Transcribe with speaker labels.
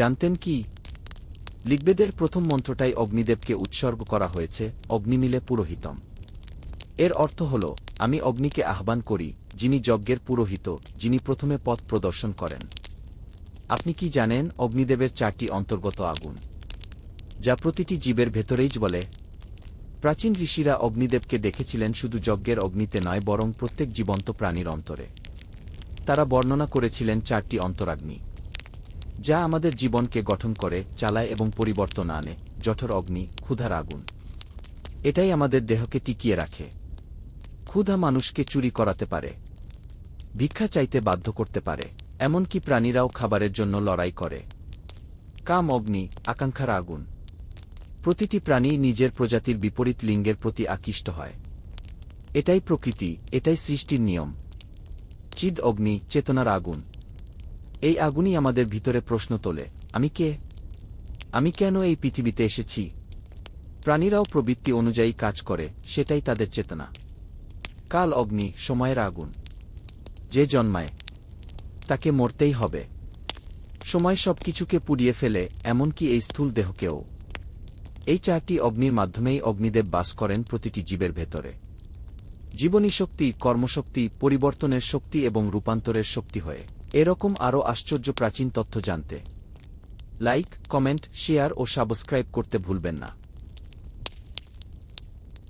Speaker 1: জানতেন কি? ঋগ্বেদের প্রথম মন্ত্রটাই অগ্নিদেবকে উৎসর্গ করা হয়েছে, অগ্নিমিলে পুরোহিতম। এর অর্থ হল, আমি অগ্নিকে আহ্বান করি, যিনি যজ্ঞের পুরোহিত, যিনি প্রথমে পথ প্রদর্শন করেন। আপনি কি জানেন অগ্নিদেবের চারটি অন্তর্গত আগুন? যা প্রতিটি জীবের ভেতরেই বলে প্রাচীন ঋষিরা অগ্নিদেবকে দেখেছিলেন শুধু যজ্ঞের অগ্নিতে নয়, বরং প্রত্যেক জীবন্ত প্রাণীর অন্তরে। তারা বর্ণনা করেছিলেন চারটি অন্তরাগ্নি। যা আমাদের জীবনকে গঠন করে, চালায় এবং পরিবর্তন আনে, জঠর অগ্নি, ক্ষুধার আগুন। এটাই আমাদের দেহকে টিকিয়ে রাখে। ক্ষুধা মানুষকে চুরি করাতে পারে, ভিক্ষা চাইতে বাধ্য করতে পারে, এমনকি প্রাণীরাও খাবারের জন্য লড়াই করে। কাম অগ্নি, আকাঙ্ক্ষার আগুন। প্রতিটি প্রাণী নিজের প্রজাতির বিপরীত লিঙ্গের প্রতি আকৃষ্ট হয়। এটাই প্রকৃতি, এটাই সৃষ্টির নিয়ম। চিদ অগ্নি, চেতনার আগুন। এই আগুনই আমাদের ভিতরে প্রশ্ন তোলে, আমি কে? আমি কেন এই পৃথিবীতে এসেছি? প্রাণীরাও প্রবৃত্তি অনুযায়ী কাজ করে, সেটাই তাদের চেতনা। কাল অগ্নি, সময়ের আগুন। যে জন্মায়, তাকে মরতেই হবে। সময় সবকিছুকে পুড়িয়ে ফেলে, এমনকি এই স্থূল দেহকেও। এই চারটি অগ্নির মাধ্যমেই অগ্নিদেব বাস করেন প্রতিটি জীবের ভেতরে। জীবনী শক্তি, কর্মশক্তি, পরিবর্তনের শক্তি এবং রূপান্তরের শক্তি হয়ে। এরকম আরও আশ্চর্য প্রাচীন তথ্য জানতে। লাইক কমেন্ট শেয়ার ও সাবস্ক্রাইব করতে ভুলবেন না।